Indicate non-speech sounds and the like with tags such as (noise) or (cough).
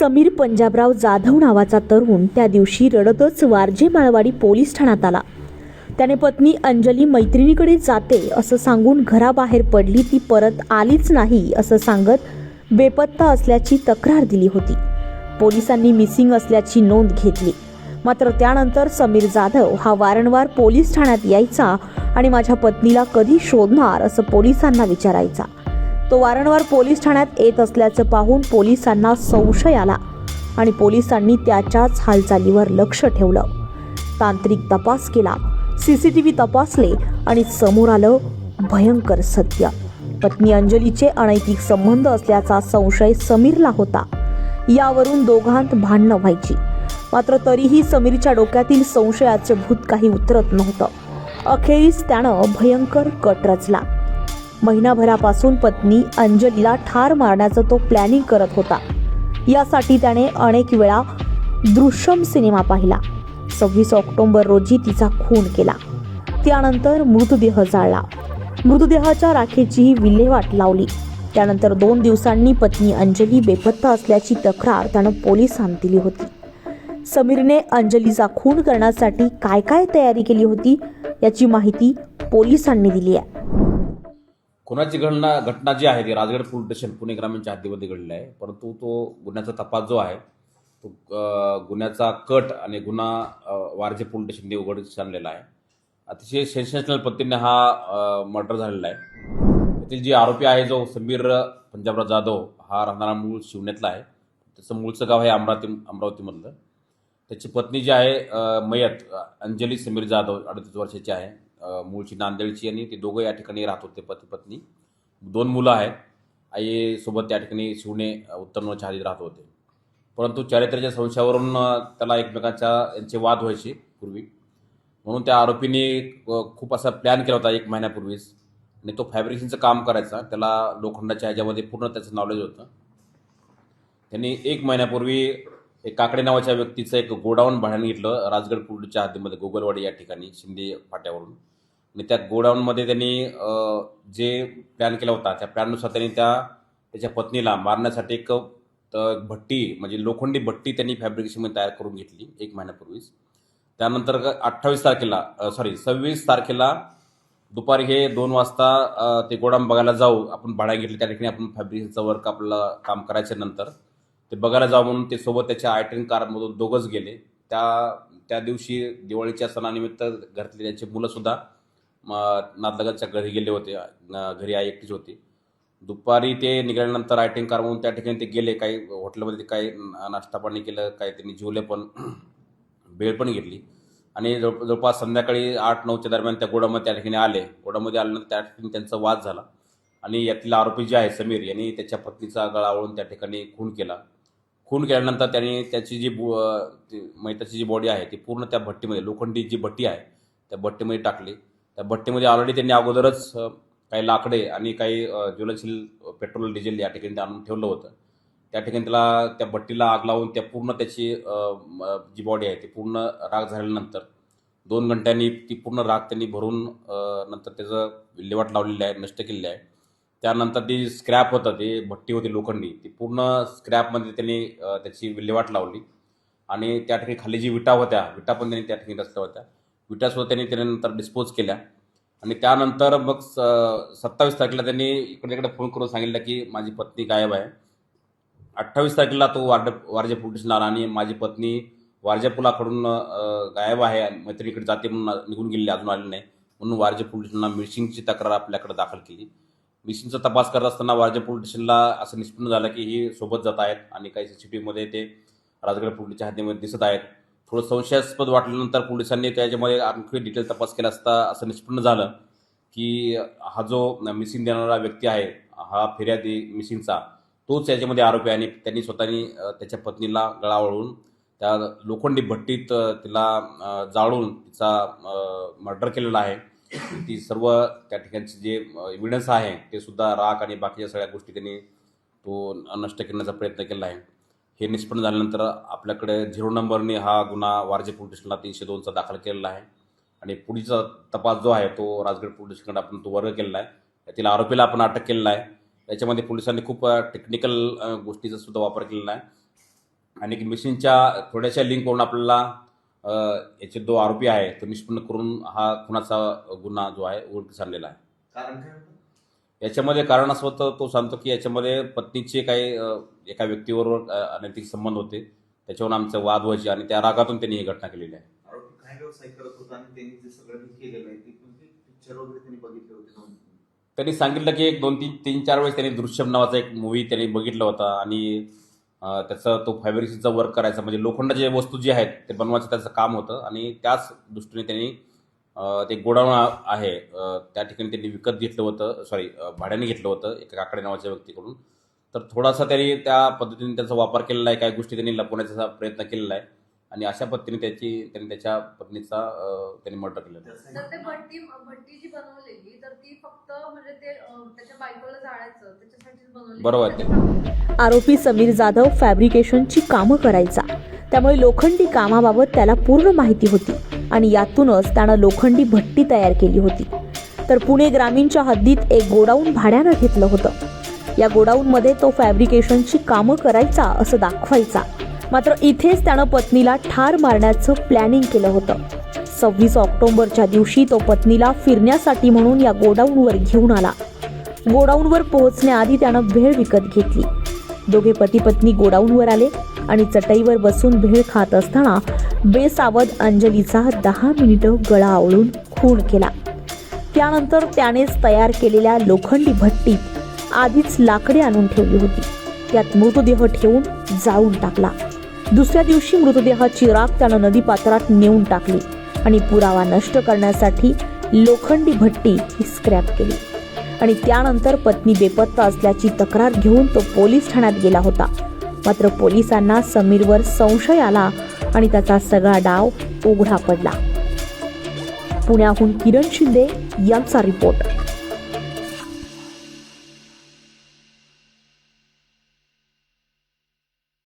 समीर पंजाबराव जाधव नावाचा तरुण त्या दिवशी रडतच वारजे माळवाडी पोलीस ठाण्यात आला. त्याने पत्नी अंजली मैत्रिणीकडे जाते असं सांगून घराबाहेर पडली ती परत आलीच नाही असं सांगत बेपत्ता असल्याची तक्रार दिली होती. पोलिसांनी मिसिंग असल्याची नोंद घेतली. मात्र त्यानंतर समीर जाधव हा वारंवार पोलीस ठाण्यात यायचा आणि माझ्या पत्नीला कधी शोधणार असं पोलिसांना विचारायचा. तो वारंवार पोलीस ठाण्यात येत असल्याचं पाहून पोलिसांना संशय आला आणि पोलिसांनी त्याच्याच हालचालीवर लक्ष ठेवलं. तांत्रिक तपास केला सी सी टी व्ही तपासले आणि समोर आलं भयंकर सत्य. पत्नी अंजलीचे अनैतिक संबंध असल्याचा संशय समीरला होता. यावरून दोघांत भांडणं व्हायची. मात्र तरीही समीरच्या डोक्यातील संशयाचे भूत काही उतरत नव्हतं. अखेरीस त्यानं भयंकर कट रचला. महिनाभरापासून पत्नी अंजलीला ठार मारण्याचं तो प्लॅनिंग करत होता. यासाठी त्याने अनेक वेळा दृश्यम सिनेमा पाहिला. सव्वीस ऑक्टोबर रोजी तिचा खून केला. त्यानंतर मृतदेह जाळला. मृतदेहाच्या राखेचीही विल्हेवाट लावली. त्यानंतर दोन दिवसांनी पत्नी अंजली बेपत्ता असल्याची तक्रार त्यानं पोलिसांत दिली होती. समीरने अंजलीचा खून करण्यासाठी काय काय तयारी केली होती याची माहिती पोलिसांनी दिली आहे. खुनाची घटना घटना जी आहे ती राजगड पोलीस स्टेशन पुणे ग्रामीणच्या हद्दीमध्ये घडली आहे. परंतु तो गुन्ह्याचा तपास जो आहे तो गुन्ह्याचा कट आणि गुन्हा वारजे पोलीस स्टेशनने उघडकीस आणलेला आहे. अतिशय सेन्सेशनल पद्धतीने हा मर्डर झालेला आहे. येथील जी आरोपी आहे जो समीर पंजाबराव जाधव हा राहणारा मूळ शिवण्यातला आहे. त्याचं मूळचं गाव आहे अमरावती अमरावतीमधलं. त्याची पत्नी जी आहे मयत अंजली समीर जाधव अडतीस वर्षाची आहे. मूळची नांदेडची आणि ते दोघं या ठिकाणी राहत होते पती पत्नी. दोन मुलं आहेत. आईसोबत त्या ठिकाणी शिवणे अ, उत्तरनच्या राहत होते. परंतु चारित्र्याच्या संशयावरून त्याला एकमेकांच्या यांचे वाद व्हायचे पूर्वी. म्हणून त्या आरोपीने खूप असा प्लॅन केला होता एक महिन्यापूर्वीच. आणि तो फॅब्रिकेशनचं काम करायचा. त्याला लोखंडाच्या ह्याच्यामध्ये पूर्ण त्याचं नॉलेज होतं. त्यांनी एक महिन्यापूर्वी एक काकडे नावाच्या व्यक्तीचं एक गोडाऊन भाड्याने घेतलं राजगड पुलच्या हद्दीमध्ये गोगलवाडी या ठिकाणी शिंदे फाट्यावरून. आणि त्या गोडाऊनमध्ये त्यांनी जे प्लॅन केला होता त्या प्लॅननुसार त्यांनी त्या त्याच्या पत्नीला मारण्यासाठी एक भट्टी म्हणजे लोखंडी भट्टी त्यांनी फॅब्रिकेशनमध्ये तयार करून घेतली एक महिन्यापूर्वीच. त्यानंतर अठ्ठावीस तारखेला सॉरी सव्वीस तारखेला दुपारी हे दोन वाजता ते गोडाऊन बघायला जाऊ आपण भाड्या घेतली त्या ठिकाणी आपण फॅब्रिकेशनचं वर्क आपलं काम करायच्या नंतर. ते बघायला जावं म्हणून ते सोबत त्याच्या आयटन कारमधून दोघंच गेले. त्या त्या दिवशी दिवाळीच्या सणानिमित्त घरातले त्यांचे मुलंसुद्धा नातलगांच्या घरी गेले होते. घरी आई एकटीच होती. दुपारी ते निघाल्यानंतर आयटिंग कारमधून त्या ठिकाणी ते गेले. काही हॉटेलमध्ये ते काही नाश्ता पाणी केलं काही त्यांनी जेवले पण (clears throat) भेळ पण घेतली. आणि जवळ जवळपास संध्याकाळी आठ नऊच्या दरम्यान त्या गोडामध्ये त्या ठिकाणी आले. गोडामध्ये आल्यानंतर त्या ठिकाणी त्यांचा वाद झाला. आणि यातील आरोपी जे आहे समीर यांनी त्याच्या पत्नीचा गळावळून त्या ठिकाणी खून केला. खून केल्यानंतर त्यांनी त्याची जी बु मैताची जी बॉडी आहे ती पूर्ण त्या भट्टीमध्ये लोखंडी जी भट्टी आहे त्या भट्टीमध्ये टाकली. त्या भट्टीमध्ये ऑलरेडी त्यांनी अगोदरच काही लाकडे आणि काही ज्वलनशील पेट्रोल डिझेल या ठिकाणी ते आणून ठेवलं होतं. त्या ठिकाणी त्याला त्या भट्टीला आग लावून त्या पूर्ण त्याची जी बॉडी आहे ती पूर्ण राग झाल्यानंतर दोन घंट्यांनी ती पूर्ण राग त्यांनी भरून नंतर त्याचं विल्हेवाट लावलेली आहे नष्ट केलेली आहे. त्यानंतर ती स्क्रॅप होता ती भट्टी होती लोखंडी. ती पूर्ण स्क्रॅपमध्ये त्यांनी त्याची विल्हेवाट लावली. आणि त्या ठिकाणी खाली जी विटा होत्या विटा पण त्यांनी त्या ठिकाणी रचल्या होत्या. विटासुद्धा त्यांनी त्यानंतर डिस्पोज केल्या. आणि त्यानंतर मग स सत्तावीस तारखेला त्यांनी इकडे इकडे फोन करून सांगितलं की माझी पत्नी गायब आहे. अठ्ठावीस तारखेला तो वार्ड वारजे पोलीस स्टेशनला आला आणि माझी पत्नी वारजे पुलाकडून गायब आहे आणि मैत्रिणीकडे जाते म्हणून निघून गेलेली अजून आली नाही. म्हणून वारजे पोलीस स्टेशनला मिसिंगची तक्रार आपल्याकडे दाखल केली. मिसिंगचा तपास करत असताना वारजे पोलीस स्टेशनला असं निष्पन्न झालं की ही सोबत जात आहेत आणि काही सी सी टी व्हीमध्ये ते राजगड पोलीसच्या हद्दीमध्ये दिसत आहेत. थोडं संशयास्पद वाटल्यानंतर पोलिसांनी त्याच्यामध्ये आणखी डिटेल तपास केला असता असं निष्पन्न झालं की हा जो मिसिंग देणारा व्यक्ती आहे हा फिर्यादी मिसिंगचा तोच याच्यामध्ये आरोपी आहे आणि त्यांनी स्वतःनी त्याच्या पत्नीला गळा वळून त्या लोखंडी भट्टीत तिला जाळून तिचा मर्डर केलेला आहे. ती सर्व त्या ठिकाणचे जे एव्हिडन्स आहे ते सुद्धा राख आणि बाकीच्या सगळ्या गोष्टी त्यांनी तो नष्ट करण्याचा प्रयत्न केला आहे. हे निष्पन्न झाल्यानंतर आपल्याकडे झिरो नंबरने हा गुन्हा वारजे पोलीस स्टेशनला तीनशे दोनचा दाखल केलेला आहे. आणि पुढचा तपास जो आहे तो राजगड पोलीस स्टेशनकडे आपण तो वर्ग केलेला आहे. त्यातील आरोपीला आपण अटक केलेला आहे. त्याच्यामध्ये पोलिसांनी खूप टेक्निकल गोष्टीचा सुद्धा वापर केलेला आहे. आणि की मिशीनच्या थोड्याशा लिंकवरून आपल्याला याचे जो आरोपी आहे तो निष्पन्न करून हा खुनाचा गुन्हा जो आहे उघडकीस आणलेला आहे. कारण काय होतं? याच्यामध्ये कारण असं होतं तो सांगतो की याच्यामध्ये पत्नीचे काही अ, एका व्यक्तीबरोबर अ, अनैतिक संबंध होते. त्याच्यावरून आमचं वाद व्हायचे आणि त्या रागातून त्यांनी ही घटना केलेली आहे. आरोपी काय व्यवसाय करत होता आणि त्यांनी जे सगळं काही केलेलं आहे ते पिक्चर वगैरे त्यांनी बघितले होते दोन त्यांनी सांगितलं की एक दोन तीन तीन चार वेळेस त्यांनी दृश्यम नावाचा एक मूवी त्यांनी बघितला होता आणि त्याचं तो फॅब्रिकचा वर्क करायचा. म्हणजे लोखंडाचे वस्तू जे आहेत ते बनवायचं त्याचं काम होतं. आणि त्याच दृष्टीने त्यांनी ते गोडाऊन आहे. त्या ठिकाणी त्यांनी विकत घेतलं होतं. सॉरी भाड्याने घेतलं होतं एका काकडे नावाच्या व्यक्तीकडून. तर थोडासा त्यांनी त्या पद्धतीने त्याचा वापर केलेला आहे. काही गोष्टी त्यांनी लपवण्याचा प्रयत्न केलेला आहे. आणि अशा पद्धतीने त्याची त्यांनी त्याच्या पत्नीचा त्यांनी मर्डर केलं त्याचं तर ते भट्टी भट्टी जी बनवलेली तर ती फक्त म्हणजे ते अं, त्याच्या बायकोला जाळायचं त्याच्यासाठीच बनवली बरोबर ते. आरोपी समीर जाधव फॅब्रिकेशनची कामं करायचा. त्यामुळे लोखंडी कामाबाबत त्याला पूर्ण माहिती होती आणि यातूनच त्यानं लोखंडी भट्टी तयार केली होती. तर पुणे ग्रामीणच्या हद्दीत एक गोडाऊन भाड्यानं घेतलं होतं. या गोडाऊनमध्ये तो फॅब्रिकेशनची कामं करायचा असं दाखवायचा. मात्र इथेच त्यानं पत्नीला ठार मारण्याचं प्लॅनिंग केलं होतं. सव्वीस ऑक्टोबरच्या दिवशी तो पत्नीला फिरण्यासाठी म्हणून या गोडाऊनवर घेऊन आला. गोडाऊनवर पोहोचण्याआधी त्यानं भेळ विकत घेतली. दोघे पती पत्नी गोडाऊनवर आले आणि चटईवर बसून भेळ खात असताना बेसावध अंजलीचा दहा मिनिटं गळा आवळून खून केला. त्यानंतर त्यानेच तयार केलेल्या लोखंडी भट्टीत आधीच लाकडे आणून ठेवली होती. त्यात मृतदेह ठेवून जाळून टाकला. दुसऱ्या दिवशी मृतदेहाची राख त्यानं नदीपात्रात नेऊन टाकली आणि पुरावा नष्ट करण्यासाठी लोखंडी भट्टी ही स्क्रॅप केली. आणि त्यानंतर पत्नी बेपत्ता असल्याची तक्रार घेऊन तो पोलीस ठाण्यात गेला होता. मात्र पोलिसांना समीरवर संशय आला आणि त्याचा सगळा डाव उघडा पडला. पुण्याहून किरण शिंदे यांचा रिपोर्ट.